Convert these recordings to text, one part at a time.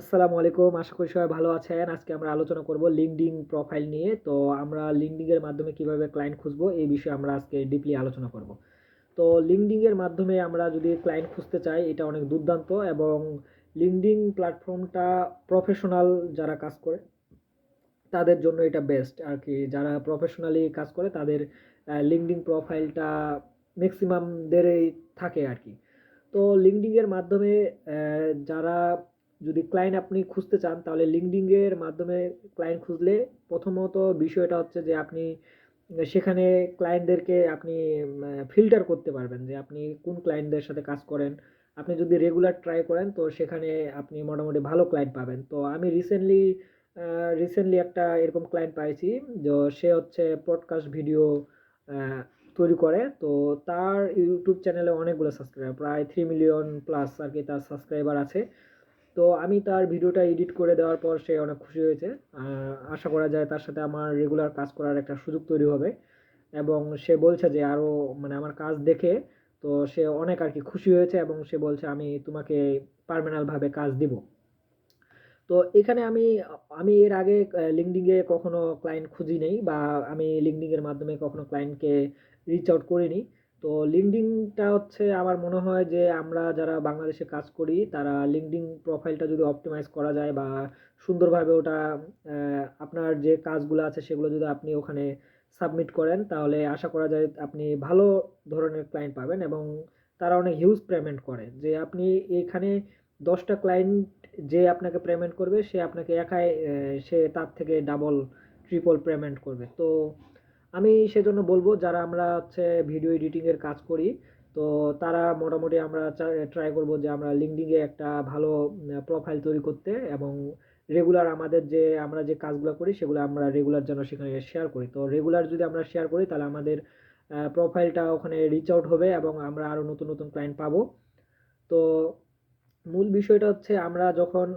আসসালামু আলাইকুম। আশা করি সবাই ভালো আছেন। আজকে আমরা আলোচনা করব লিঙ্কডিন প্রোফাইল নিয়ে। তো আমরা লিঙ্কডিন এর মাধ্যমে কীভাবে ক্লায়েন্ট খুঁজবো এই বিষয়ে আমরা আজকে ডিপলি আলোচনা করব। তো লিঙ্কডিন এর মাধ্যমে আমরা যদি ক্লায়েন্ট খুঁজতে চাই, এটা অনেক দুর্দান্ত এবং লিঙ্কডিন প্ল্যাটফর্মটা প্রফেশনাল যারা কাজ করে, তাদের জন্য এটা বেস্ট আর কি যারা প্রফেশনালি কাজ করে, তাদের লিঙ্কডিন প্রোফাইলটা ম্যাক্সিমামদেরই থাকে আর কি। তো লিঙ্কডিন এর মাধ্যমে যারা যদি ক্লায়েন্ট আপনি খুঁজতে চান, তাহলে লিঙ্কডিনের মাধ্যমে ক্লায়েন্ট খুঁজলে প্রথমত বিষয়টা হচ্ছে যে আপনি সেখানে ক্লায়েন্টদেরকে আপনি ফিল্টার করতে পারবেন যে আপনি কোন ক্লায়েন্টদের সাথে কাজ করেন। আপনি যদি রেগুলার ট্রাই করেন, তো সেখানে আপনি মোটামুটি ভালো ক্লায়েন্ট পাবেন। তো আমি রিসেন্টলি রিসেন্টলি একটা এরকম ক্লায়েন্ট পাইছি, যে সে হচ্ছে পডকাস্ট ভিডিও তৈরি করে। তো তার ইউটিউব চ্যানেলে অনেকগুলো সাবস্ক্রাইবার প্রায় থ্রি মিলিয়ন প্লাস আর কি তার সাবস্ক্রাইবার আছে। তো আমি তার ভিডিওটা এডিট করে দেওয়ার পর সে অনেক খুশি হয়েছে। আশা করা যায় তার সাথে আমার রেগুলার কাজ করার একটা সুযোগ তৈরি হবে। এবং সে বলছে যে আরও মানে আমার কাজ দেখে তো সে অনেক আর কি খুশি হয়েছে এবং সে বলছে আমি তোমাকে পার্মানেন্টভাবে কাজ দিব। তো এখানে আমি আমি এর আগে লিঙ্কডিনে কখনো ক্লায়েন্ট খুঁজি নেই বা আমি লিঙ্কডিনের মাধ্যমে কখনো ক্লায়েন্টকে রিচ আউট করিনি। তো লিঙ্কডিনটা হচ্ছে আমার মনে হয় যে আমরা যারা বাংলাদেশে কাজ করি, তারা লিঙ্কডিন প্রোফাইলটা যদি অপটিমাইজ করা যায় বা সুন্দরভাবে ওটা আপনার যে কাজগুলো আছে সেগুলো যদি আপনি ওখানে সাবমিট করেন, তাহলে আশা করা যায় আপনি ভালো ধরনের ক্লায়েন্ট পাবেন এবং তারা অনেক হিউজ পেমেন্ট করে। যে আপনি এখানে দশটা ক্লায়েন্ট যে আপনাকে পেমেন্ট করবে, সে আপনাকে একাই সে তার থেকে ডাবল ট্রিপল পেমেন্ট করবে। তো আমি সেজন্য বলব, যারা আমরা হচ্ছে ভিডিও এডিটিংয়ের কাজ করি, তো তারা মোটামুটি আমরা ট্রাই করব যে আমরা লিঙ্কডিনে একটা ভালো প্রোফাইল তৈরি করতে এবং রেগুলার আমাদের যে, আমরা যে কাজগুলো করি সেগুলো আমরা রেগুলার যেন সেখানে শেয়ার করি। তো রেগুলার যদি আমরা শেয়ার করি, তাহলে আমাদের প্রোফাইলটা ওখানে রিচ আউট হবে এবং আমরা আরও নতুন নতুন ক্লায়েন্ট পাবো। তো মূল বিষয়টা হচ্ছে আমরা যখন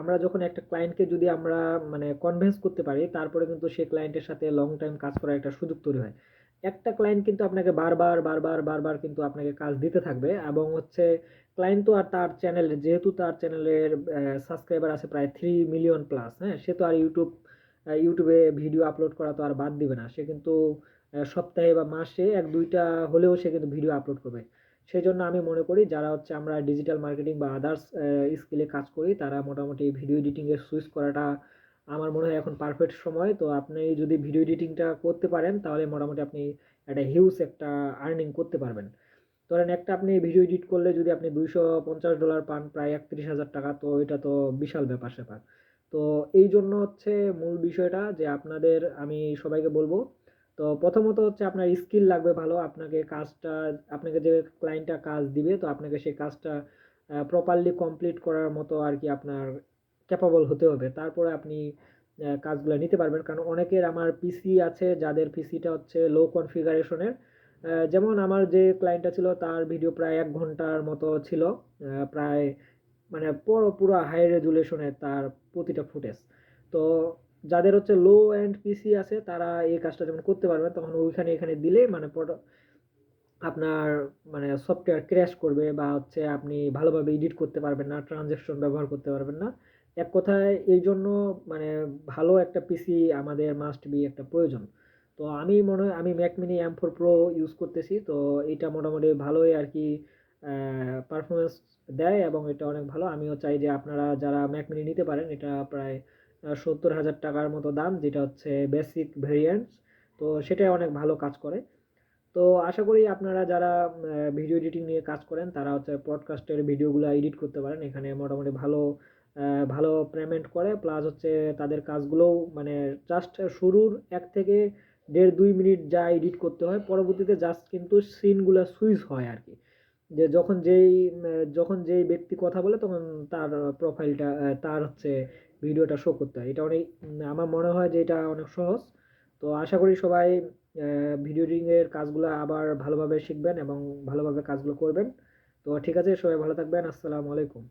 আমরা যখন একটা ক্লায়েন্টকে যদি আমরা মানে কনভিন্স করতে পারি, তারপরে কিন্তু সেই ক্লায়েন্টের সাথে লং টাইম কাজ করার একটা সুযোগ তৈরি হয়। একটা ক্লায়েন্ট কিন্তু আপনাকে বারবার বারবার বারবার কিন্তু আপনাকে কাজ দিতে থাকবে এবং হচ্ছে ক্লায়েন্ট তো আর তার চ্যানেল যেহেতু তার চ্যানেলের সাবস্ক্রাইবার আছে প্রায় থ্রি মিলিয়ন প্লাস হ্যাঁ সে তো আর ইউটিউব ইউটিউবে ভিডিও আপলোড করা তো আর বাদ দিবে না। সে কিন্তু সপ্তাহে বা মাসে এক দুইটা হলেও সে কিন্তু ভিডিও আপলোড করবে। সেই জন্য আমি মনে করি যারা হচ্ছে আমরা ডিজিটাল মার্কেটিং বা আদার্স স্কিলে কাজ করি, তারা মোটামুটি ভিডিও এডিটিংয়ে সুইচ করাটা আমার মনে হয় এখন পারফেক্ট সময়। তো আপনি যদি ভিডিও এডিটিংটা করতে পারেন, তাহলে মোটামুটি আপনি একটা হিউজ একটা আর্নিং করতে পারবেন। ধরেন একটা আপনি ভিডিও এডিট করলে যদি আপনি দুইশো পঞ্চাশ ডলার পান, প্রায় একত্রিশ হাজার টাকা, তো এটা তো বিশাল ব্যাপার স্যাপার। তো এই জন্য হচ্ছে মূল বিষয়টা যে আপনাদের, আমি সবাইকে বলব তো প্রথমত হচ্ছে আপনার স্কিল লাগবে ভালো, আপনাকে কাজটা, আপনাকে যে ক্লায়েন্টটা কাজ দিবে, তো আপনাকে সেই কাজটা প্রপারলি কমপ্লিট করার মতো আর কি আপনার ক্যাপাবল হতে হবে। তারপরে আপনি কাজগুলো নিতে পারবেন। কারণ অনেকের আমার পিসি আছে, যাদের পিসিটা হচ্ছে লো কনফিগারেশনের যেমন আমার যে ক্লায়েন্টটা ছিল, তার ভিডিও প্রায় এক ঘণ্টার মতো ছিল। প্রায় মানে পুরো পুরো হাই রেজুলেশনের তার প্রতিটা ফুটেজ তো যাদের হচ্ছে লো এন্ড পিসি আছে, তারা এই কাজটা যেমন করতে পারবে, তখন ওইখানে এখানে দিলে মানে আপনার মানে সফটওয়্যার ক্র্যাশ করবে বা হচ্ছে আপনি ভালোভাবে এডিট করতে পারবেন না ট্রানজ্যাকশন ব্যবহার করতে পারবেন না। এক কথায় এই জন্য মানে ভালো একটা পিসি আমাদের মাস্ট বি একটা প্রয়োজন। তো আমি মনে হয়, আমি Mac mini M four Pro use করতেছি, তো এটা মোটামুটি ভালোই আর কি পারফরমেন্স দেয় এবং এটা অনেক ভালো। আমিও চাই যে আপনারা যারা ম্যাক মিনি নিতে পারেন, এটা প্রায় সত্তর হাজার টাকার মতো দাম, যেটা হচ্ছে বেসিক ভেরিয়েন্টস তো সেটাই অনেক ভালো কাজ করে। তো আশা করি আপনারা যারা ভিডিও এডিটিং নিয়ে কাজ করেন, তারা হচ্ছে পডকাস্টের ভিডিওগুলো এডিট করতে পারেন। এখানে মোটামুটি ভালো ভালো পেমেন্ট করে। প্লাস হচ্ছে তাদের কাজগুলোও মানে জাস্ট শুরুর এক থেকে দেড় দুই মিনিট যা এডিট করতে হয়, পরবর্তীতে জাস্ট কিন্তু সিনগুলো সুইচ হয় আর কি। যে যখন যেই যখন যেই ব্যক্তি কথা বলে, তখন তার প্রোফাইলটা তার হচ্ছে ভিডিওটা শো করতে হয়। এটা অনেক আমার মনে হয় যে এটা অনেক সহজ। তো আশা করি সবাই ভিডিও এডিটিংয়ের কাজগুলো আবার ভালোভাবে শিখবেন এবং ভালোভাবে কাজগুলো করবেন। তো ঠিক আছে, সবাই ভালো থাকবেন। আসসালামু আলাইকুম।